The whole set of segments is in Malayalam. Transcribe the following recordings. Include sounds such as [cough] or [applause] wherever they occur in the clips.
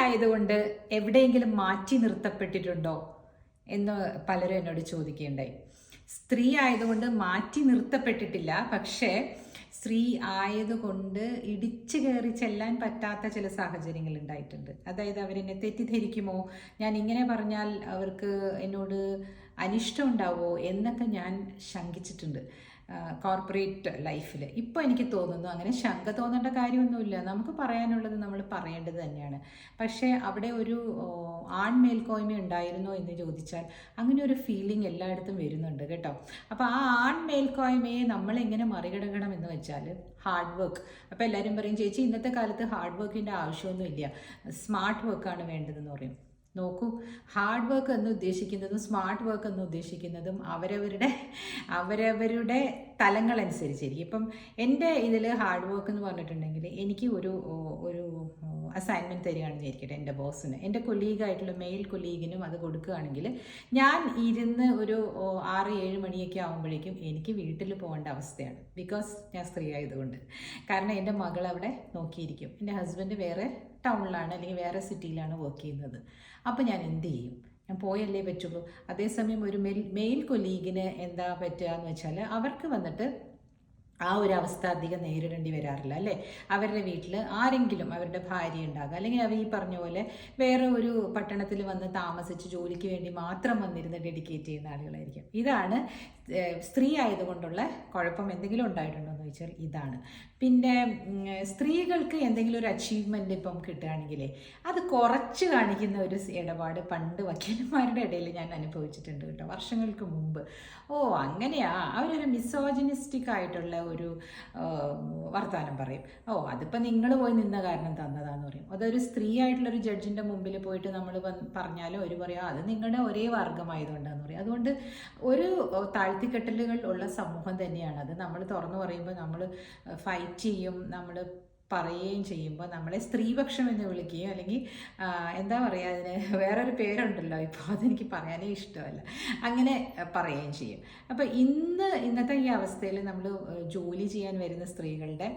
ആയതുകൊണ്ട് എവിടെയെങ്കിലും മാറ്റി നിർത്തപ്പെട്ടിട്ടുണ്ടോ എന്ന് പലരും എന്നോട് ചോദിക്കുകയുണ്ടായി. സ്ത്രീ ആയതുകൊണ്ട് മാറ്റി നിർത്തപ്പെട്ടിട്ടില്ല. പക്ഷേ സ്ത്രീ ആയതുകൊണ്ട് ഇടിച്ചു കയറി ചെല്ലാൻ പറ്റാത്ത ചില സാഹചര്യങ്ങൾ ഉണ്ടായിട്ടുണ്ട്. അതായത് അവരെന്നെ തെറ്റിദ്ധരിക്കുമോ? ഞാൻ ഇങ്ങനെ പറഞ്ഞാൽ അവർക്ക് എന്നോട് അനിഷ്ടം ഉണ്ടാവോ എന്നൊക്കെ ഞാൻ ശങ്കിച്ചിട്ടുണ്ട്. കോർപ്പറേറ്റ് ലൈഫിൽ ഇപ്പോൾ എനിക്ക് തോന്നുന്നു അങ്ങനെ ശങ്ക തോന്നേണ്ട കാര്യമൊന്നുമില്ല. നമുക്ക് പറയാനുള്ളത് നമ്മൾ പറയേണ്ടത് തന്നെയാണ്. പക്ഷേ അവിടെ ഒരു ആൺമേൽക്കോയ്മ ആൺ മേൽക്കോയ്മ ഉണ്ടായിരുന്നോ എന്ന് ചോദിച്ചാൽ അങ്ങനെ ഒരു ഫീലിംഗ് എല്ലായിടത്തും വരുന്നുണ്ട് കേട്ടോ. അപ്പോൾ ആ ആൺ മേൽക്കോയ്മയെ നമ്മൾ എങ്ങനെ മറികടക്കണം എന്ന് വെച്ചാൽ ഹാർഡ് വർക്ക് അപ്പോൾ എല്ലാവരും പറയും ചേച്ചി ഇന്നത്തെ കാലത്ത് ഹാർഡ് വർക്കിന്റെ ആവശ്യമൊന്നുമില്ല. സ്മാർട്ട് വർക്കാണ് വേണ്ടതെന്ന് പറയും. നോക്കൂ. ഹാർഡ് വർക്ക് എന്ന് ഉദ്ദേശിക്കുന്നതും സ്മാർട്ട് വർക്ക് എന്ന് ഉദ്ദേശിക്കുന്നതും അവരവരുടെ അവരവരുടെ തലങ്ങളനുസരിച്ചിരിക്കും. ഇപ്പം എന്റെ ഇതിൽ ഹാർഡ് വർക്ക് എന്ന് പറഞ്ഞിട്ടുണ്ടെങ്കിൽ എനിക്ക് ഒരു ഒരു അസൈൻമെന്റ് തരികയാണെന്ന് വിചാരിക്കട്ടെ എന്റെ ബോസിന്. എന്റെ കൊലീഗായിട്ടുള്ള മെയിൽ കൊലീഗിനും അത് കൊടുക്കുകയാണെങ്കിൽ ഞാൻ ഇരുന്ന് ഒരു ആറ് ഏഴ് മണിയൊക്കെ ആകുമ്പോഴേക്കും എനിക്ക് വീട്ടിൽ പോകേണ്ട അവസ്ഥയാണ്. ബിക്കോസ് ഞാൻ സ്ത്രീ ആയതുകൊണ്ട്. കാരണം എന്റെ മകൾ അവിടെ നോക്കിയിരിക്കും. എന്റെ ഹസ്ബൻഡ് വേറെ ടൗണിലാണ് അല്ലെങ്കിൽ വേറെ സിറ്റിയിലാണ് വർക്ക് ചെയ്യുന്നത്. അപ്പോൾ ഞാൻ എന്ത് ചെയ്യും? ഞാൻ പോയല്ലേ പറ്റുള്ളൂ. അതേസമയം ഒരു മെയിൽ മെയിൽ കൊലീഗിന് എന്താ പറ്റുക എന്ന് വെച്ചാൽ അവർക്ക് വന്നിട്ട് ആ ഒരു അവസ്ഥ അധികം നേരിടേണ്ടി വരാറില്ല അല്ലേ? അവരുടെ വീട്ടിൽ ആരെങ്കിലും അവരുടെ ഭാര്യ ഉണ്ടാകുക അല്ലെങ്കിൽ അവർ ഈ പറഞ്ഞ പോലെ വേറെ ഒരു പട്ടണത്തിൽ വന്ന് താമസിച്ച് ജോലിക്ക് വേണ്ടി മാത്രം വന്നിരുന്ന് ഡെഡിക്കേറ്റ് ചെയ്യുന്ന ആളുകളായിരിക്കും. ഇതാണ് സ്ത്രീ ആയതുകൊണ്ടുള്ള കുഴപ്പം എന്തെങ്കിലും ഉണ്ടായിട്ടുണ്ടോ എന്ന് ചോദിച്ചാൽ ഇതാണ്. പിന്നെ സ്ത്രീകൾക്ക് എന്തെങ്കിലും ഒരു അച്ചീവ്മെന്റ് ഇപ്പം കിട്ടുകയാണെങ്കിലേ അത് കുറച്ച് കാണിക്കുന്ന ഒരു ഇടപാട് പണ്ട് വക്കീലന്മാരുടെ ഇടയിൽ ഞാൻ അനുഭവിച്ചിട്ടുണ്ട് കേട്ടോ വർഷങ്ങൾക്ക് മുമ്പ്. ഓ അങ്ങനെയാ. അവരൊരു മിസോജിനിസ്റ്റിക് ആയിട്ടുള്ള ഒരു വർത്തമാനം പറയും. ഓ അതിപ്പോൾ നിങ്ങൾ പോയി നിന്ന കാരണം തന്നതാന്ന് പറയും. അതൊരു സ്ത്രീ ആയിട്ടുള്ള ഒരു ജഡ്ജിന്റെ മുമ്പിൽ പോയിട്ട് നമ്മൾ പറഞ്ഞാലോ അവർ പറയാം അത് നിങ്ങളുടെ ഒരേ വർഗമായതുകൊണ്ടാന്ന് പറയും. അതുകൊണ്ട് ഒരു താഴ്ത്തിക്കെട്ടലുകൾ ഉള്ള സമൂഹം തന്നെയാണ്. അത് നമ്മൾ തുറന്നു പറയുമ്പോൾ നമ്മൾ ഫൈറ്റ് ചെയ്യും നമ്മൾ പറയുകയും ചെയ്യുമ്പോൾ നമ്മളെ സ്ത്രീപക്ഷം എന്ന് വിളിക്കുകയും അല്ലെങ്കിൽ എന്താ പറയുക അതിന് വേറൊരു പേരുണ്ടല്ലോ ഇപ്പോൾ അതെനിക്ക് പറയാനേ ഇഷ്ടമല്ല. അങ്ങനെ പറയുകയും ചെയ്യും. അപ്പോൾ ഇന്ന് ഇന്നത്തെ ഈ അവസ്ഥയിൽ നമ്മൾ ജോലി ചെയ്യാൻ വരുന്ന സ്ത്രീകളുടെ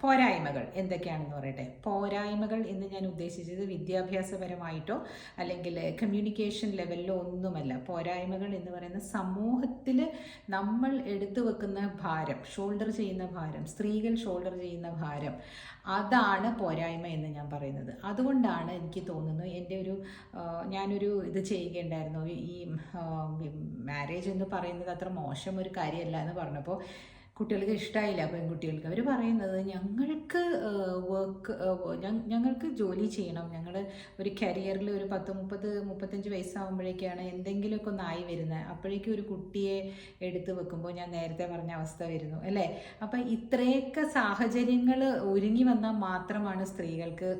പോരായ്മകൾ എന്തൊക്കെയാണെന്ന് പറയട്ടെ? പോരായ്മകൾ എന്ന് ഞാൻ ഉദ്ദേശിച്ചത് വിദ്യാഭ്യാസപരമായിട്ടോ അല്ലെങ്കിൽ കമ്മ്യൂണിക്കേഷൻ ലെവലിലോ ഒന്നുമല്ല. പോരായ്മകൾ എന്ന് പറയുന്ന സമൂഹത്തിൽ നമ്മൾ എടുത്തു വെക്കുന്ന ഭാരം ഷോൾഡർ ചെയ്യുന്ന ഭാരം സ്ത്രീകൾ ഷോൾഡർ ചെയ്യുന്ന ഭാരം അതാണ് പോരായ്മ എന്ന് ഞാൻ പറയുന്നത്. അതുകൊണ്ടാണ് എനിക്ക് തോന്നുന്നു എന്റെ ഒരു ഞാനൊരു ഇത് ചെയ്യുകയുണ്ടായിരുന്നു. ഈ മാരേജ് എന്ന് പറയുന്നത് അത്ര മോശം ഒരു കാര്യമല്ല എന്ന് പറഞ്ഞപ്പോൾ കുട്ടികൾക്ക് ഇഷ്ടമായില്ല പെൺകുട്ടികൾക്ക്. അവർ പറയുന്നത് ഞങ്ങൾക്ക് വർക്ക് ഞങ്ങൾക്ക് ജോലി ചെയ്യണം. ഞങ്ങൾ ഒരു കരിയറിൽ ഒരു പത്ത് മുപ്പത് മുപ്പത്തഞ്ച് വയസ്സാകുമ്പോഴേക്കാണ് എന്തെങ്കിലുമൊക്കെ ഒന്നായി വരുന്നത് അപ്പോഴേക്കും ഒരു കുട്ടിയെ എടുത്ത് വെക്കുമ്പോൾ ഞാൻ നേരത്തെ പറഞ്ഞ അവസ്ഥ വരുന്നു അല്ലേ? അപ്പം ഇത്രയൊക്കെ സാഹചര്യങ്ങൾ ഒരുങ്ങി വന്നാൽ മാത്രമാണ് സ്ത്രീകൾക്ക്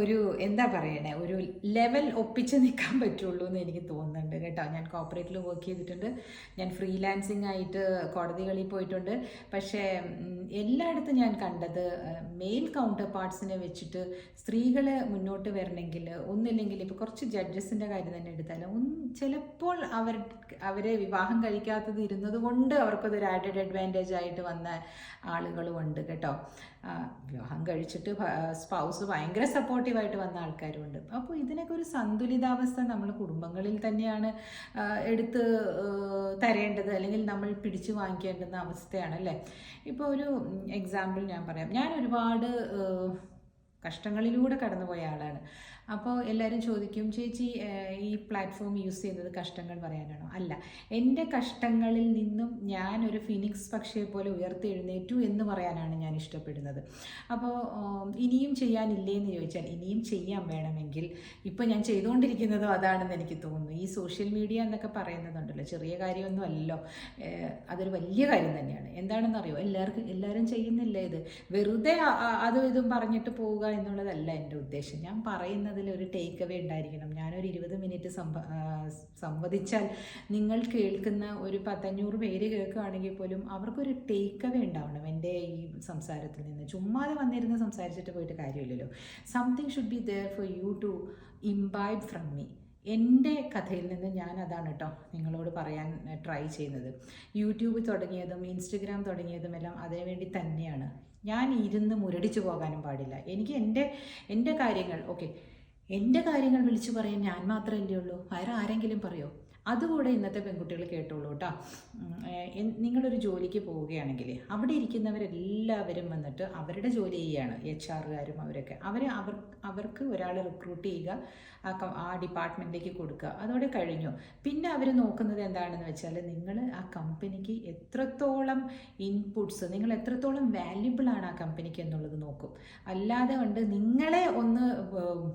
ഒരു എന്താ പറയണേ ഒരു ലെവൽ ഒപ്പിച്ച് നിൽക്കാൻ പറ്റുള്ളൂ എന്ന് എനിക്ക് തോന്നുന്നുണ്ട് കേട്ടോ. ഞാൻ കോപ്പറേറ്റിൽ വർക്ക് ചെയ്തിട്ടുണ്ട്. ഞാൻ ഫ്രീലാൻസിങ് ആയിട്ട് കോടതികളിൽ പോയിട്ടുണ്ട്. പക്ഷേ എല്ലായിടത്തും ഞാൻ കണ്ടത് മെയിൽ കൗണ്ടർ പാർട്സിനെ വെച്ചിട്ട് സ്ത്രീകൾ മുന്നോട്ട് വരണമെങ്കിൽ ഒന്നില്ലെങ്കിൽ ഇപ്പോൾ കുറച്ച് ജഡ്ജസിന്റെ കാര്യം തന്നെ എടുത്താലും ഒന്ന് ചിലപ്പോൾ അവർ അവരെ വിവാഹം കഴിക്കാത്തത് ഇരുന്നത് കൊണ്ട് അവർക്കതൊരു ആഡഡ് അഡ്വാന്റേജ് ആയിട്ട് വന്ന ആളുകളും ഉണ്ട് കേട്ടോ. വിവാഹം കഴിച്ചിട്ട് സ്പൗസ് ഭയങ്കര സപ്പോർട്ടീവായിട്ട് വന്ന ആൾക്കാരുമുണ്ട് അപ്പോൾ ഇതിനൊക്കെ ഒരു സന്തുലിതാവസ്ഥ നമ്മൾ കുടുംബങ്ങളിൽ തന്നെയാണ് എടുത്ത് തരേണ്ടത് അല്ലെങ്കിൽ നമ്മൾ പിടിച്ചു വാങ്ങിക്കേണ്ടുന്ന അവസ്ഥയാണ് അല്ലേ? ഇപ്പോൾ ഒരു എക്സാമ്പിൾ ഞാൻ പറയാം. ഞാൻ ഒരുപാട് കഷ്ടങ്ങളിലൂടെ കടന്നുപോയ ആളാണ്. അപ്പോൾ എല്ലാവരും ചോദിക്കും ചേച്ചി ഈ പ്ലാറ്റ്ഫോം യൂസ് ചെയ്യുന്നത് കഷ്ടങ്ങൾ പറയാനാണോ? അല്ല എന്റെ കഷ്ടങ്ങളിൽ നിന്നും ഞാൻ ഒരു ഫിനിക്സ് പക്ഷിയെ പോലെ ഉയർത്തെഴുന്നേറ്റു എന്ന് പറയാനാണ് ഞാൻ ഇഷ്ടപ്പെടുന്നത്. അപ്പോൾ ഇനിയും ചെയ്യാനില്ലേ? എന്ന് ചോദിച്ചാൽ ഇനിയും ചെയ്യാൻ വേണമെങ്കിൽ ഇപ്പോൾ ഞാൻ ചെയ്തുകൊണ്ടിരിക്കുന്നതോ അതാണെന്ന് എനിക്ക് തോന്നുന്നു. ഈ സോഷ്യൽ മീഡിയ എന്നൊക്കെ പറയുന്നതുണ്ടല്ലോ ചെറിയ കാര്യമൊന്നും അല്ലല്ലോ. അതൊരു വലിയ കാര്യം തന്നെയാണ്. എന്താണെന്ന് എന്താണെന്നറിയോ എല്ലാവർക്കും എല്ലാവരും ചെയ്യുന്നില്ല ഇത്? വെറുതെ അതും ഇതും പറഞ്ഞിട്ട് പോവുക എന്നുള്ളതല്ല എന്റെ ഉദ്ദേശം. ഞാൻ പറയുന്നതിൽ ഒരു ടേക്ക് അവേ ഉണ്ടായിരിക്കണം. ഞാനൊരു ഇരുപത് മിനിറ്റ് സംവദിച്ചാൽ നിങ്ങൾ കേൾക്കുന്ന ഒരു പത്തഞ്ഞൂറ് പേര് കേൾക്കുകയാണെങ്കിൽ പോലും അവർക്കൊരു ടേക്ക് അവേ ഉണ്ടാവണം എന്റെ ഈ സംസാരത്തിൽ നിന്ന്. ചുമ്മാതെ വന്നിരുന്ന് സംസാരിച്ചിട്ട് പോയിട്ട് കാര്യമില്ലല്ലോ. Something should be there for you to imbibe from me എന്റെ കഥയിൽ നിന്ന് ഞാൻ അതാണ് കേട്ടോ നിങ്ങളോട് പറയാൻ ട്രൈ ചെയ്യുന്നത്. യൂട്യൂബ് തുടങ്ങിയതും ഇൻസ്റ്റഗ്രാം തുടങ്ങിയതും എല്ലാം അതിനുവേണ്ടി തന്നെയാണ്. ഞാൻ ഇരുന്ന് മുരടിച്ചു പോകാനും പാടില്ല. എനിക്ക് എന്റെ എന്റെ കാര്യങ്ങൾ ഓക്കെ എന്റെ കാര്യങ്ങൾ വിളിച്ചു പറയാൻ ഞാൻ മാത്രമല്ലേ ഉള്ളൂ. വേറെ ആരെങ്കിലും പറയോ? അതുകൂടെ ഇന്നത്തെ പെൺകുട്ടികൾ കേട്ടോളൂ കേട്ടോ. നിങ്ങളൊരു ജോലിക്ക് പോവുകയാണെങ്കിൽ അവിടെ ഇരിക്കുന്നവരെല്ലാവരും വന്നിട്ട് അവരുടെ ജോലി ചെയ്യുകയാണ് എച്ച് ആറുകാരും അവരൊക്കെ. അവർ അവർ അവർക്ക് ഒരാൾ റിക്രൂട്ട് ചെയ്യുക ആ ഡിപ്പാർട്ട്മെന്റിലേക്ക് കൊടുക്കുക. അതോടെ കഴിഞ്ഞു. പിന്നെ അവർ നോക്കുന്നത് എന്താണെന്ന് വെച്ചാൽ നിങ്ങൾ ആ കമ്പനിക്ക് എത്രത്തോളം ഇൻപുട്സ് നിങ്ങൾ എത്രത്തോളം വാല്യുബിൾ ആണ് ആ കമ്പനിക്ക് എന്നുള്ളത് നോക്കും. അല്ലാതെ കൊണ്ട് നിങ്ങളെ ഒന്ന്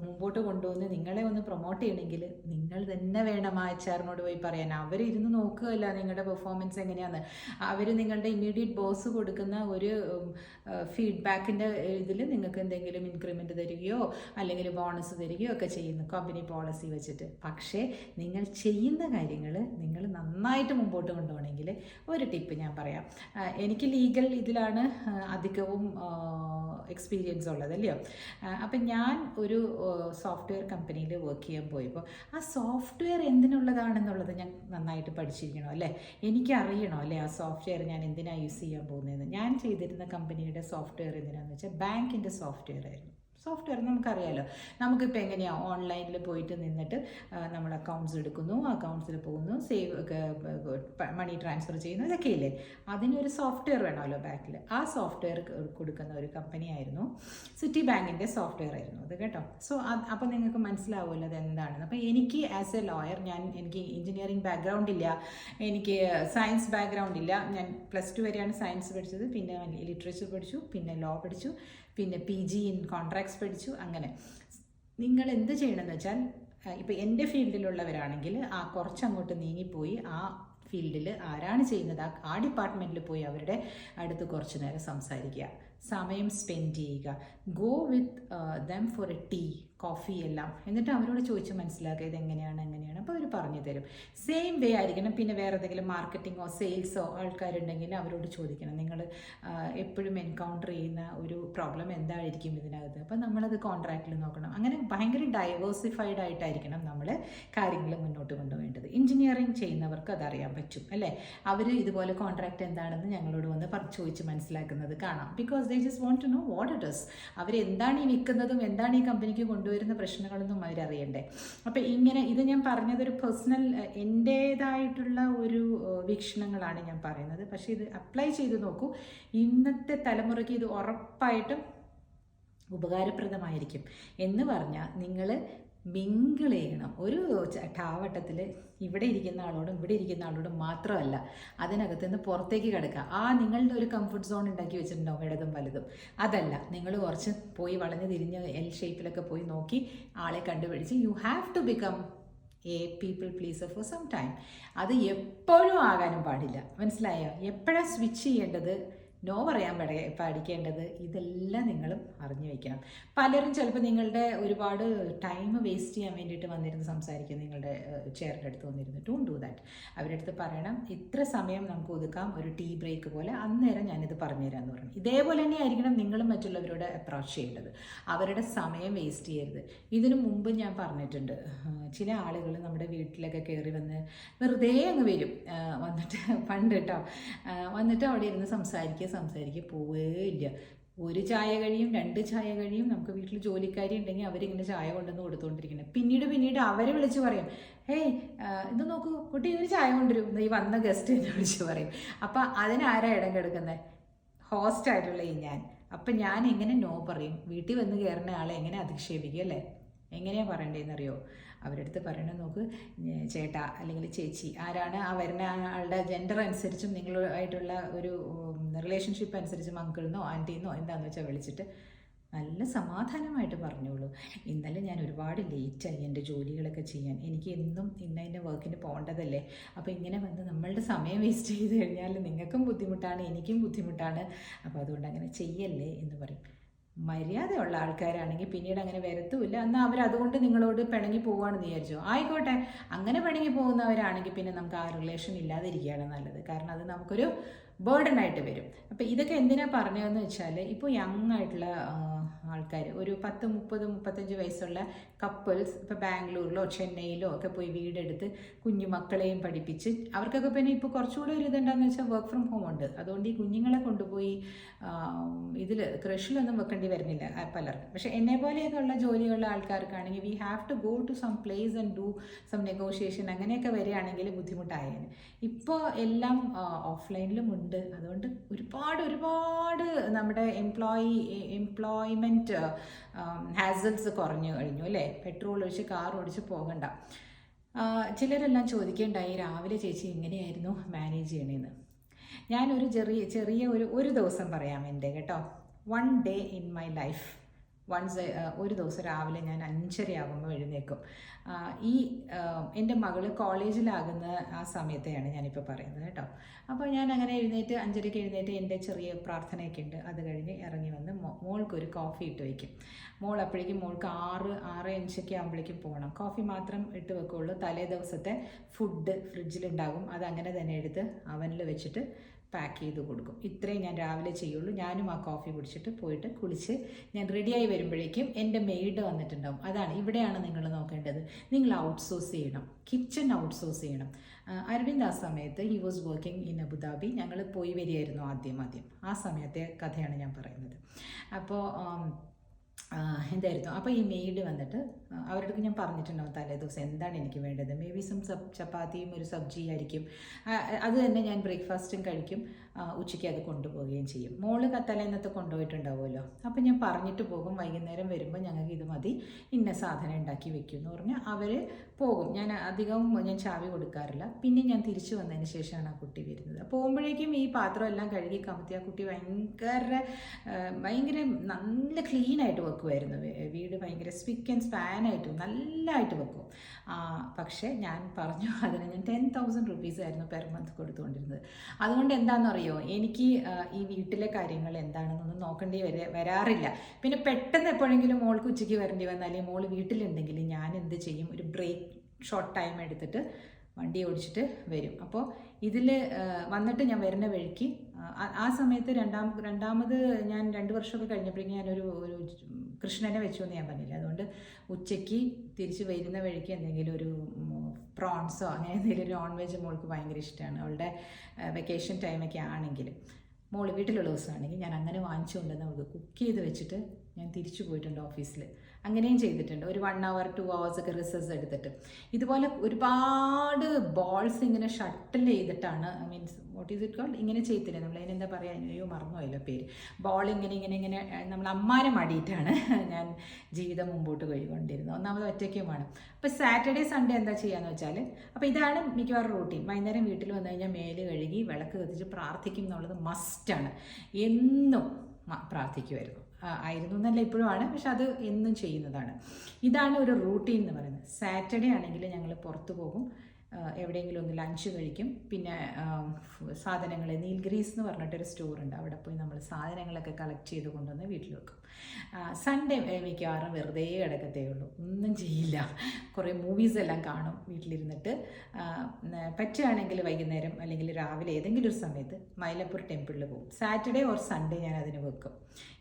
മുമ്പോട്ട് കൊണ്ടുവന്ന് നിങ്ങളെ ഒന്ന് പ്രൊമോട്ട് ചെയ്യണമെങ്കിൽ നിങ്ങൾ തന്നെ വേണം ആ എച്ച് ആറിനോട് പോയി പറയാൻ. അവരിരുന്ന് നോക്കുകയല്ല നിങ്ങളുടെ പെർഫോമൻസ് എങ്ങനെയാന്ന്. അവർ നിങ്ങളുടെ ഇമ്മീഡിയറ്റ് ബോസ് കൊടുക്കുന്ന ഒരു ഫീഡ്ബാക്കിന്റെ ഇതിൽ നിങ്ങൾക്ക് എന്തെങ്കിലും ഇൻക്രിമെന്റ് തരികയോ അല്ലെങ്കിൽ ബോണസ് തരികയോ ഒക്കെ ചെയ്യുന്നു. കമ്പനി പോളിസി വെച്ചിട്ട്. പക്ഷേ നിങ്ങൾ ചെയ്യുന്ന കാര്യങ്ങൾ നിങ്ങൾ നന്നായിട്ട് മുമ്പോട്ട് കൊണ്ടുപോകണമെങ്കിൽ ഒരു ടിപ്പ് ഞാൻ പറയാം. എനിക്ക് ലീഗൽ ഇതിലാണ് അധികവും എക്സ്പീരിയൻസ് ഉള്ളത് അല്ലയോ? അപ്പം ഞാൻ ഒരു സോഫ്റ്റ്വെയർ കമ്പനിയിൽ വർക്ക് ചെയ്യാൻ പോയപ്പോൾ ആ സോഫ്റ്റ്വെയർ എന്തിനുള്ളതാണെന്നുള്ളത് ഞാൻ നന്നായിട്ട് പഠിച്ചിരിക്കണം അല്ലേ? എനിക്ക് അറിയണം അല്ലേ ആ സോഫ്റ്റ്വെയർ ഞാൻ എന്തിനാണ് യൂസ് ചെയ്യാൻ പോകുന്നതെന്ന്? ഞാൻ ചെയ്തിരുന്ന കമ്പനിയുടെ സോഫ്റ്റ്വെയർ എന്തിനാണെന്ന് വെച്ചാൽ ബാങ്കിന്റെ സോഫ്റ്റ്വെയർ ആയിരുന്നു. സോഫ്റ്റ്വെയർ നമുക്കറിയാമല്ലോ നമുക്കിപ്പോൾ എങ്ങനെയാണ് ഓൺലൈനിൽ പോയിട്ട് നിന്നിട്ട് നമ്മൾ അക്കൗണ്ട്സ് എടുക്കുന്നു അക്കൗണ്ട്സിൽ പോകുന്നു സേവ് മണി ട്രാൻസ്ഫർ ചെയ്യുന്നു ഇതൊക്കെ ഇല്ലേ അതിനൊരു സോഫ്റ്റ്വെയർ വേണമല്ലോ ബാക്കിൽ ആ സോഫ്റ്റ്വെയർ കൊടുക്കുന്ന ഒരു കമ്പനി ആയിരുന്നു സിറ്റി ബാങ്കിന്റെ സോഫ്റ്റ്വെയർ ആയിരുന്നു അത് കേട്ടോ. സോ അപ്പോൾ നിങ്ങൾക്ക് മനസ്സിലാവുമല്ലോ അത് എന്താണെന്ന്. അപ്പോൾ എനിക്ക് ആസ് എ ലോയർ ഞാൻ എനിക്ക് എഞ്ചിനീയറിംഗ് ബാക്ക്ഗ്രൗണ്ട് ഇല്ല എനിക്ക് സയൻസ് ബാക്ക്ഗ്രൗണ്ട് ഇല്ല. ഞാൻ പ്ലസ് ടു വരെയാണ് സയൻസ് പഠിച്ചത് പിന്നെ ലിറ്ററേച്ചർ പഠിച്ചു പിന്നെ ലോ പഠിച്ചു പിന്നെ പി ജി ഇൻ കോൺട്രാക്ട്സ് പഠിച്ചു അങ്ങനെ. നിങ്ങൾ എന്ത് ചെയ്യണമെന്ന് വെച്ചാൽ ഇപ്പോൾ എന്റെ ഫീൽഡിലുള്ളവരാണെങ്കിൽ ആ കുറച്ചങ്ങോട്ട് നീങ്ങിപ്പോയി ആ ഫീൽഡിൽ ആരാണ് ചെയ്യുന്നത്? ആ ഡിപ്പാർട്ട്മെന്റിൽ പോയി അവരുടെ അടുത്ത് കുറച്ച് നേരം സംസാരിക്കുക. സമയം സ്പെൻഡ് ചെയ്യുക. Go with them for a tea coffee എല്ലാം. എന്നിട്ട് അവരോട് ചോദിച്ച് മനസ്സിലാക്കുക ഇത് എങ്ങനെയാണ്. എങ്ങനെയാണ് അപ്പോൾ അവർ പറഞ്ഞു തരും. സെയിം വേ ആയിരിക്കണം. പിന്നെ വേറെ ഏതെങ്കിലും മാർക്കറ്റിങ്ങോ സെയിൽസോ ആൾക്കാരുണ്ടെങ്കിൽ അവരോട് ചോദിക്കണം. നിങ്ങൾ എപ്പോഴും എൻകൗണ്ടർ ചെയ്യുന്ന ഒരു പ്രോബ്ലം എന്തായിരിക്കും ഇതിനകത്ത്? അപ്പോൾ നമ്മളത് കോൺട്രാക്റ്റിൽ നോക്കണം. അങ്ങനെ ഭയങ്കര ഡൈവേഴ്സിഫൈഡ് ആയിട്ടായിരിക്കണം നമ്മൾ കാര്യങ്ങൾ മുന്നോട്ട് കൊണ്ടുപോകേണ്ടത്. എഞ്ചിനീയറിങ് ചെയ്യുന്നവർക്ക് അതറിയാൻ പറ്റും അല്ലേ? അവർ ഇതുപോലെ കോൺട്രാക്റ്റ് എന്താണെന്ന് ഞങ്ങളോട് വന്ന് ചോദിച്ച് മനസ്സിലാക്കുന്നത് കാണാം. Because they just want to know what it is അവരെന്താണ് ഈ വിൽക്കുന്നതും എന്താണ് ഈ കമ്പനിക്ക് കൊണ്ടുവരുന്ന പ്രശ്നങ്ങളൊന്നും അവരറിയണ്ടേ. അപ്പോൾ ഇങ്ങനെ ഇത് ഞാൻ പറഞ്ഞതൊരു പേഴ്സണൽ എന്റേതായിട്ടുള്ള ഒരു വീക്ഷണങ്ങളാണ് ഞാൻ പറയുന്നത്. പക്ഷേ ഇത് അപ്ലൈ ചെയ്ത് നോക്കൂ. ഇന്നത്തെ തലമുറയ്ക്ക് ഇത് ഉറപ്പായിട്ടും ഉപകാരപ്രദമായിരിക്കും. എന്ന് പറഞ്ഞാൽ നിങ്ങൾ മിങ്കിൾ ചെയ്യണം ഒരു ടാവട്ടത്തിൽ ഇവിടെ ഇരിക്കുന്ന ആളോടും ഇവിടെ ഇരിക്കുന്ന ആളോടും മാത്രമല്ല അതിനകത്ത് നിന്ന് പുറത്തേക്ക് കിടക്കുക. ആ നിങ്ങളുടെ ഒരു കംഫർട്ട് സോൺ ഉണ്ടാക്കി വെച്ചിട്ടുണ്ടാവും ഇടതും വലുതും. അതല്ല നിങ്ങൾ കുറച്ച് പോയി വളഞ്ഞ് തിരിഞ്ഞ് എൽ ഷേപ്പിലൊക്കെ പോയി നോക്കി ആളെ കണ്ടുപിടിച്ച് you have to become a people pleaser for some time അത് എപ്പോഴും ആകാനും പാടില്ല. മനസ്സിലായോ? എപ്പോഴാണ് സ്വിച്ച് ചെയ്യേണ്ടത്? നോ പറയാൻ പഠി പഠിക്കേണ്ടത് ഇതെല്ലാം നിങ്ങളും അറിഞ്ഞു വയ്ക്കണം പലരും ചിലപ്പോൾ നിങ്ങളുടെ ഒരുപാട് ടൈം വേസ്റ്റ് ചെയ്യാൻ വേണ്ടിയിട്ട് വന്നിരുന്ന് സംസാരിക്കും. നിങ്ങളുടെ ചെയറിന്റെ അടുത്ത് വന്നിരുന്നു. ടൂൺ ഡു ദാറ്റ് അവരുടെ അടുത്ത് പറയണം. ഇത്ര സമയം നമുക്ക് ഒതുക്കാം. ഒരു ടീ ബ്രേക്ക് പോലെ അന്നേരം ഞാനിത് പറഞ്ഞുതരാമെന്ന് പറഞ്ഞു. ഇതേപോലെ തന്നെ ആയിരിക്കണം നിങ്ങളും മറ്റുള്ളവരോട് അപ്രോച്ച് ചെയ്യേണ്ടത്. അവരുടെ സമയം വേസ്റ്റ് ചെയ്യരുത്. ഇതിനു മുമ്പ് ഞാൻ പറഞ്ഞിട്ടുണ്ട്. ചില ആളുകൾ നമ്മുടെ വീട്ടിലൊക്കെ കയറി വന്ന് വെറുതെ അങ്ങ് വരും. വന്നിട്ട് പണ്ട് കേട്ടോ വന്നിട്ട് അവിടെ ഇരുന്ന് സംസാരിക്കുക സംസാരിക്കുക പോവേ ഇല്ല ഒരു ചായ കഴിയും രണ്ട് ചായ കഴിയും. നമുക്ക് വീട്ടിൽ ജോലിക്കാരി ഉണ്ടെങ്കിൽ അവരിങ്ങനെ ചായ കൊണ്ടുവന്ന് കൊടുത്തുകൊണ്ടിരിക്കുന്നത് പിന്നീട് പിന്നീട് അവരെ വിളിച്ച് പറയും ഹേയ് ഇത് നോക്കൂ കുട്ടി ഒരു ചായ കൊണ്ടുവരും. ഈ വന്ന ഗസ്റ്റ് എന്ന് വിളിച്ച് പറയും. അപ്പം അതിനാരാ ഇടം കിടക്കുന്നത് ഹോസ്റ്റ് ആയിട്ടുള്ള ഈ ഞാൻ. അപ്പം ഞാൻ എങ്ങനെ നോ പറയും? വീട്ടിൽ വന്ന് കയറുന്ന ആളെ എങ്ങനെ അധിക്ഷേപിക്കും അല്ലേ? എങ്ങനെയാണ് പറയേണ്ടതെന്നറിയോ അവരുടെ അടുത്ത് പറയണം നോക്ക് ചേട്ട അല്ലെങ്കിൽ ചേച്ചി ആരാണ് ആ വരുന്ന ആളുടെ ജെൻഡർ അനുസരിച്ചും നിങ്ങളുമായിട്ടുള്ള ഒരു റിലേഷൻഷിപ്പ് അനുസരിച്ചും അങ്കിളിന്നോ ആന്റീന്നോ എന്താണെന്ന് വെച്ചാൽ വിളിച്ചിട്ട് നല്ല സമാധാനമായിട്ട് പറഞ്ഞോളൂ. ഇന്നലെ ഞാൻ ഒരുപാട് ലേറ്റായി എന്റെ ജോലികളൊക്കെ ചെയ്യാൻ. എനിക്ക് എന്നും ഇന്ന ഇന്ന വർക്കിന് പോകേണ്ടതല്ലേ? അപ്പോൾ ഇങ്ങനെ വന്ന് നമ്മളുടെ സമയം വേസ്റ്റ് ചെയ്ത് കഴിഞ്ഞാൽ നിങ്ങൾക്കും ബുദ്ധിമുട്ടാണ് എനിക്കും ബുദ്ധിമുട്ടാണ്. അപ്പോൾ അതുകൊണ്ട് അങ്ങനെ ചെയ്യല്ലേ എന്ന് പറയും. മര്യാദയുള്ള ആൾക്കാരാണെങ്കിൽ പിന്നീട് അങ്ങനെ വരത്തുമില്ല. എന്നാൽ അവർ അതുകൊണ്ട് നിങ്ങളോട് പിണങ്ങി പോവുകയാണെന്ന് വിചാരിച്ചോ? ആയിക്കോട്ടെ. അങ്ങനെ പിണങ്ങി പോകുന്നവരാണെങ്കിൽ പിന്നെ നമുക്ക് ആ റിലേഷൻ ഇല്ലാതിരിക്കുകയാണ് നല്ലത്. കാരണം അത് നമുക്കൊരു ബേർഡൻ ആയിട്ട് വരും. അപ്പോൾ ഇതൊക്കെ എന്തിനാ പറഞ്ഞതെന്ന് വെച്ചാൽ ഇപ്പോൾ യങ് ആയിട്ടുള്ള ആൾക്കാർ ഒരു പത്ത് മുപ്പത് മുപ്പത്തഞ്ച് വയസ്സുള്ള കപ്പിൾസ് ഇപ്പോൾ ബാംഗ്ലൂരിലോ ചെന്നൈയിലോ ഒക്കെ പോയി വീടെടുത്ത് കുഞ്ഞു മക്കളെയും പഠിപ്പിച്ച് അവർക്കൊക്കെ പിന്നെ ഇപ്പോൾ കുറച്ചുകൂടെ ഒരു ഇതുണ്ടെന്ന് വെച്ചാൽ വർക്ക് ഫ്രം ഹോം ഉണ്ട്. അതുകൊണ്ട് ഈ കുഞ്ഞുങ്ങളെ കൊണ്ടുപോയി ഇതിൽ കൃഷിയിലൊന്നും വെക്കേണ്ടി വരുന്നില്ല പലർക്കും. പക്ഷേ എന്നെ പോലെയൊക്കെ ഉള്ള ജോലിയുള്ള ആൾക്കാർക്കാണെങ്കിൽ we have to go to some place and do some negotiation അങ്ങനെയൊക്കെ വരികയാണെങ്കിൽ ബുദ്ധിമുട്ടായേനെ. ഇപ്പോൾ എല്ലാം ഓഫ്ലൈനിലും ഉണ്ട്. അതുകൊണ്ട് ഒരുപാട് ഒരുപാട് നമ്മുടെ എംപ്ലോയി എംപ്ലോയ്മെന്റ് ഹാസൽസ് കുറഞ്ഞു കഴിഞ്ഞു അല്ലേ? പെട്രോൾ ഒഴിച്ച് കാർ ഓടിച്ച് പോകണ്ട. ചിലരെല്ലാം ചോദിക്കേണ്ടായി രാവിലെ ചേച്ചി എങ്ങനെയായിരുന്നു മാനേജ് ചെയ്യണേന്ന്? ഞാനൊരു ചെറിയ ചെറിയ ഒരു ഒരു ദിവസം പറയാം എന്റെ കേട്ടോ. One day in my life once ഒരു ദിവസം രാവിലെ ഞാൻ അഞ്ചരയാകുമ്പോൾ എഴുന്നേക്കും ഈ എന്റെ മകൾ കോളേജിലാകുന്ന ആ സമയത്തെയാണ് ഞാനിപ്പോൾ പറയുന്നത് കേട്ടോ. അപ്പോൾ ഞാൻ അങ്ങനെ എഴുന്നേറ്റ് അഞ്ചരയ്ക്ക് എഴുന്നേറ്റ് എന്റെ ചെറിയ പ്രാർത്ഥനയൊക്കെ ഉണ്ട്. അത് കഴിഞ്ഞ് ഇറങ്ങി വന്ന് മോൾക്കൊരു കോഫി ഇട്ട് വയ്ക്കും. മോൾ അപ്പോഴേക്കും മോൾക്ക് ആറ് ആറ് അഞ്ചൊക്കെ ആകുമ്പോഴേക്കും പോകണം കോഫി മാത്രം ഇട്ട് വെക്കുള്ളൂ. തലേ ദിവസത്തെ ഫുഡ് ഫ്രിഡ്ജിലുണ്ടാകും. അത് അങ്ങനെ തന്നെ എടുത്ത് അവനിൽ വെച്ചിട്ട് പാക്ക് ചെയ്ത് കൊടുക്കും. ഇത്രയും ഞാൻ രാവിലെ ചെയ്യുള്ളൂ. ഞാനും ആ കോഫി കുടിച്ചിട്ട് പോയിട്ട് കുളിച്ച് ഞാൻ റെഡിയായി വരുമ്പോഴേക്കും എന്റെ മെയ്ഡ് വന്നിട്ടുണ്ടാവും. അതാണ് ഇവിടെയാണ് നിങ്ങൾ നോക്കേണ്ടത്. നിങ്ങൾ ഔട്ട്സോഴ്സ് ചെയ്യണം. കിച്ചൺ ഔട്ട്സോഴ്സ് ചെയ്യണം. അരവിന്ദ് ആ സമയത്ത് he was working in Abu Dhabi ഞങ്ങൾ പോയി വരികയായിരുന്നു ആദ്യം ആദ്യം. ആ സമയത്തെ കഥയാണ് ഞാൻ പറയുന്നത്. അപ്പോൾ എന്തായിരുന്നു? അപ്പോൾ ഈ മെയ്ഡ് വന്നിട്ട് അവരുടെ ഞാൻ പറഞ്ഞിട്ടുണ്ടാവും തലേ ദിവസം എന്താണ് എനിക്ക് വേണ്ടത്? മേ ബി സം ചപ്പാത്തിയും ഒരു സബ്ജി ആയിരിക്കും. അത് തന്നെ ഞാൻ ബ്രേക്ക്ഫാസ്റ്റും കഴിക്കും. ഉച്ചയ്ക്ക് അത് കൊണ്ടുപോവുകയും ചെയ്യും. മോൾ തലേന്നത്തെ കൊണ്ടുപോയിട്ടുണ്ടാവുമല്ലോ. അപ്പം ഞാൻ പറഞ്ഞിട്ട് പോകും. വൈകുന്നേരം വരുമ്പോൾ ഞങ്ങൾക്ക് ഇത് മതി. ഇന്ന സാധനം ഉണ്ടാക്കി വെക്കും എന്ന് പറഞ്ഞാൽ അവർ പോകും. ഞാൻ അധികവും ഞാൻ ചാവി കൊടുക്കാറില്ല. പിന്നെ ഞാൻ തിരിച്ചു വന്നതിന് ശേഷമാണ് ആ കുട്ടി വരുന്നത്. പോകുമ്പോഴേക്കും ഈ പാത്രം എല്ലാം കഴുകി കമത്തി ആ കുട്ടി ഭയങ്കര ഭയങ്കര നല്ല ക്ലീൻ ആയിട്ട് വെക്കുമായിരുന്നു വീട് ഭയങ്കര സ്പിക്ക് ആൻഡ് ആയിട്ട് നല്ലതായിട്ട് വെക്കും. പക്ഷേ ഞാൻ പറഞ്ഞു അതിന് ഞാൻ ടെൻ തൗസൻഡ് റുപ്പീസ് ആയിരുന്നു പെർ മന്ത് കൊടുത്തുകൊണ്ടിരുന്നത്. അതുകൊണ്ട് എന്താണെന്നറിയോ എനിക്ക് ഈ വീട്ടിലെ കാര്യങ്ങൾ എന്താണെന്നൊന്നും നോക്കേണ്ടി വരെ വരാറില്ല. പിന്നെ പെട്ടെന്ന് എപ്പോഴെങ്കിലും മോൾക്ക് ഉച്ചയ്ക്ക് വരേണ്ടി വന്നാൽ മോൾ വീട്ടിലുണ്ടെങ്കിൽ ഞാൻ എന്ത് ചെയ്യും? ഒരു ബ്രേക്ക് ഷോർട്ട് ടൈം എടുത്തിട്ട് വണ്ടി ഓടിച്ചിട്ട് വരും. അപ്പോൾ ഇതിൽ വന്നിട്ട് ഞാൻ വരുന്ന വഴിക്ക് ആ- സമയത്ത് രണ്ടാം രണ്ടാമത് ഞാൻ രണ്ട് വർഷമൊക്കെ കഴിഞ്ഞപ്പോഴേക്കും ഞാനൊരു ഒരു കൃഷ്ണനെ വെച്ചു എന്ന് ഞാൻ പറഞ്ഞില്ല. അതുകൊണ്ട് ഉച്ചയ്ക്ക് തിരിച്ച് വരുന്ന വഴിക്ക് എന്തെങ്കിലും ഒരു പ്രോൺസോ അങ്ങനെ എന്തെങ്കിലും നോൺ വെജ് മോൾക്ക് ഭയങ്കര ഇഷ്ടമാണ് അവളുടെ വെക്കേഷൻ ടൈമൊക്കെ ആണെങ്കിൽ മോൾ വീട്ടിലുള്ള ദിവസമാണെങ്കിൽ ഞാൻ അങ്ങനെ വാങ്ങിച്ചു കൊണ്ടുവന്ന് അവൾക്ക് കുക്ക് ചെയ്ത് വെച്ചിട്ട് ഞാൻ തിരിച്ചു പോയിട്ടുണ്ട് ഓഫീസിൽ അങ്ങനെയും ചെയ്തിട്ടുണ്ട്. ഒരു വൺ അവർ ടു അവേഴ്സ് ഒക്കെ റിസർച്ച് എടുത്തിട്ട്. ഇതുപോലെ ഒരുപാട് ബോൾസ് ഇങ്ങനെ ഷട്ടിൽ ചെയ്തിട്ടാണ് I means what is it called ഇങ്ങനെ ചെയ്തില്ലേ നമ്മൾ അതിനെന്താ പറയുക അയ്യോ മറന്നുപോയല്ലോ പേര്. ബോൾ ഇങ്ങനെ ഇങ്ങനെ ഇങ്ങനെ നമ്മൾ അമ്മാരെ മടിയിട്ടാണ് [laughs] ഞാൻ ജീവിതം മുമ്പോട്ട് പോയിക്കൊണ്ടിരുന്നത്. ഒന്നാമത് ഒറ്റയ്ക്കുമാണ്. അപ്പോൾ സാറ്റർഡേ സൺഡേ എന്താ ചെയ്യാന്ന് വെച്ചാൽ അപ്പോൾ ഇതാണ് മിക്കവാറും റൂട്ടീൻ വൈകുന്നേരം വീട്ടിൽ വന്നു കഴിഞ്ഞാൽ മേൽ കഴുകി വിളക്ക് കത്തിച്ച് പ്രാർത്ഥിക്കും എന്നുള്ളത് മസ്റ്റാണ് എന്നും പ്രാർത്ഥിക്കുമായിരുന്നു ആയിരുന്നു എന്നല്ല ഇപ്പോഴും ആണ് പക്ഷെ അത് എന്നും ചെയ്യുന്നതാണ്. ഇതാണ് ഒരു റൂട്ടീൻ എന്ന് പറയുന്നത്. സാറ്റർഡേ ആണെങ്കിൽ ഞങ്ങൾ പുറത്തു പോകും. എവിടെയെങ്കിലും ഒന്ന് ലഞ്ച് കഴിക്കും. പിന്നെ സാധനങ്ങൾ നീൽഗ്രീസ് എന്ന് പറഞ്ഞിട്ടൊരു സ്റ്റോർ ഉണ്ട്. അവിടെ പോയി നമ്മൾ സാധനങ്ങളൊക്കെ കളക്ട് ചെയ്ത് കൊണ്ടുവന്ന് വീട്ടിൽ വെക്കും. സൺഡേ മിക്കവാറും വെറുതെ കിടക്കത്തേ ഉള്ളൂ. ഒന്നും ചെയ്യില്ല. കുറേ മൂവീസ് എല്ലാം കാണും വീട്ടിലിരുന്നിട്ട്. പറ്റുകയാണെങ്കിൽ വൈകുന്നേരം അല്ലെങ്കിൽ രാവിലെ ഏതെങ്കിലും ഒരു സമയത്ത് മൈലപ്പൂർ ടെമ്പിളിൽ പോകും. സാറ്റർഡേ ഓർ സൺഡേ ഞാൻ അതിന് വെക്കും.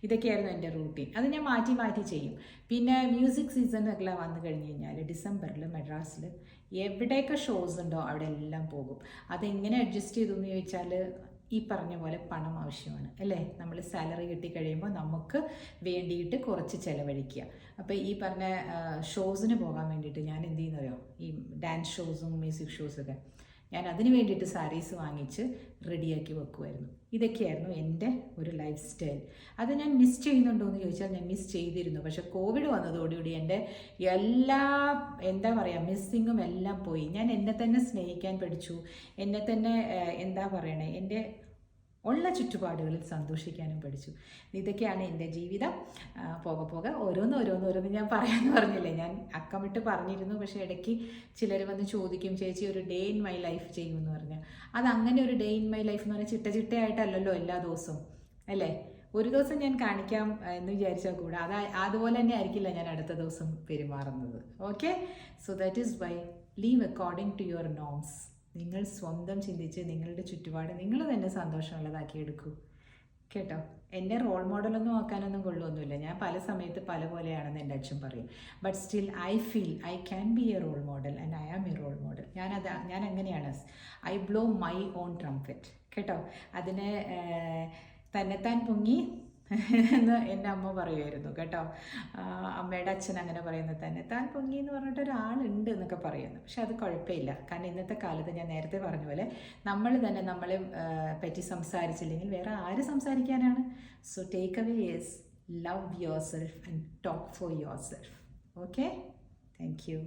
ഇതൊക്കെയായിരുന്നു എന്റെ റൂട്ടീൻ അത് ഞാൻ മാറ്റി മാറ്റി ചെയ്യും. പിന്നെ മ്യൂസിക് സീസൺ ഒക്കെ വന്നു കഴിഞ്ഞ് കഴിഞ്ഞാൽ ഡിസംബറിൽ മെഡ്രാസിൽ എവിടെയൊക്കെ ഷോസ് ഉണ്ടോ അവിടെ എല്ലാം പോകും. അതെങ്ങനെ അഡ്ജസ്റ്റ് ചെയ്തു എന്ന് ചോദിച്ചാൽ ഈ പറഞ്ഞ പോലെ പണം ആവശ്യമാണ് അല്ലേ? നമ്മൾ സാലറി കിട്ടിക്കഴിയുമ്പോൾ നമുക്ക് വേണ്ടിയിട്ട് കുറച്ച് ചിലവഴിക്കുക. അപ്പോൾ ഈ പറഞ്ഞ ഷോസിന് പോകാൻ വേണ്ടിയിട്ട് ഞാൻ എന്ത് ചെയ്യുന്നറിയോ? ഈ ഡാൻസ് ഷോസും മ്യൂസിക് ഷോസൊക്കെ ഞാൻ അതിന് വേണ്ടിയിട്ട് സാരീസ് വാങ്ങിച്ച് റെഡിയാക്കി വെക്കുമായിരുന്നു ഇതൊക്കെയായിരുന്നു എന്റെ ഒരു ലൈഫ് സ്റ്റൈൽ അത് ഞാൻ മിസ് ചെയ്യുന്നുണ്ടോ എന്ന് ചോദിച്ചാൽ ഞാൻ മിസ് ചെയ്തിരുന്നു. പക്ഷെ കോവിഡ് വന്നതോടുകൂടി എന്റെ എല്ലാ എന്താ പറയുക മിസ്സിങ്ങും എല്ലാം പോയി. ഞാൻ എന്നെ തന്നെ സ്നേഹിക്കാൻ പഠിച്ചു. എന്നെ തന്നെ എന്താ പറയണേ എന്റെ ഉള്ള ചുറ്റുപാടുകളിൽ സന്തോഷിക്കാനും പഠിച്ചു. ഇതൊക്കെയാണ് എന്റെ ജീവിതം. പോക പോകെ ഓരോന്ന് ഓരോന്ന് ഓരോന്ന് ഞാൻ പറയാമെന്ന് പറഞ്ഞില്ലേ? ഞാൻ അക്കമിട്ട് പറഞ്ഞിരുന്നു പക്ഷേ ഇടയ്ക്ക് ചിലർ വന്ന് ചോദിക്കും ചേച്ചി ഒരു ഡേ ഇൻ മൈ ലൈഫ് ചെയ്യുമെന്ന് പറഞ്ഞാൽ അത് അങ്ങനെ ഒരു ഡേ ഇൻ മൈ ലൈഫ് എന്ന് പറഞ്ഞാൽ ചിട്ട ചിട്ടയായിട്ടല്ലല്ലോ എല്ലാ ദിവസവും അല്ലേ? ഒരു ദിവസം ഞാൻ കാണിക്കാം എന്ന് വിചാരിച്ചാൽ കൂടെ. അത് അതുപോലെ തന്നെ ആയിരിക്കില്ല ഞാൻ അടുത്ത ദിവസം പെരുമാറുന്നത്. Okay so that is why leave according to your norms നിങ്ങൾ സ്വന്തം ചിന്തിച്ച് നിങ്ങളുടെ ചുറ്റുപാട് നിങ്ങൾ തന്നെ സന്തോഷമുള്ളതാക്കി എടുക്കൂ. കേട്ടോ? എന്നെ റോൾ മോഡലൊന്നും ആക്കാനൊന്നും കൊള്ളുമൊന്നുമില്ല ഞാൻ പല സമയത്ത് പല പോലെയാണെന്ന് എന്റെ അച്ഛൻ പറയും. But still I feel I can be a role model and I am a role model ഞാനത് ഞാൻ അങ്ങനെയാണ് I blow my own trumpet കേട്ടോ? അതിനെ തന്നെത്താൻ പൊങ്ങി എന്ന് എന്റെ അമ്മ പറയുമായിരുന്നു കേട്ടോ. അമ്മയുടെ അച്ഛൻ അങ്ങനെ പറയുന്നത് തന്നെ. താൻ പൊങ്ങി എന്ന് പറഞ്ഞിട്ട് ഒരാളുണ്ട് എന്നൊക്കെ പറയുന്നു. പക്ഷെ അത് കുഴപ്പമില്ല. കാരണം ഇന്നത്തെ കാലത്ത് ഞാൻ നേരത്തെ പറഞ്ഞ പോലെ നമ്മൾ തന്നെ നമ്മളെ പറ്റി സംസാരിച്ചില്ലെങ്കിൽ വേറെ ആര് സംസാരിക്കാനാണ്? So takeaway is love yourself and talk for yourself okay thank you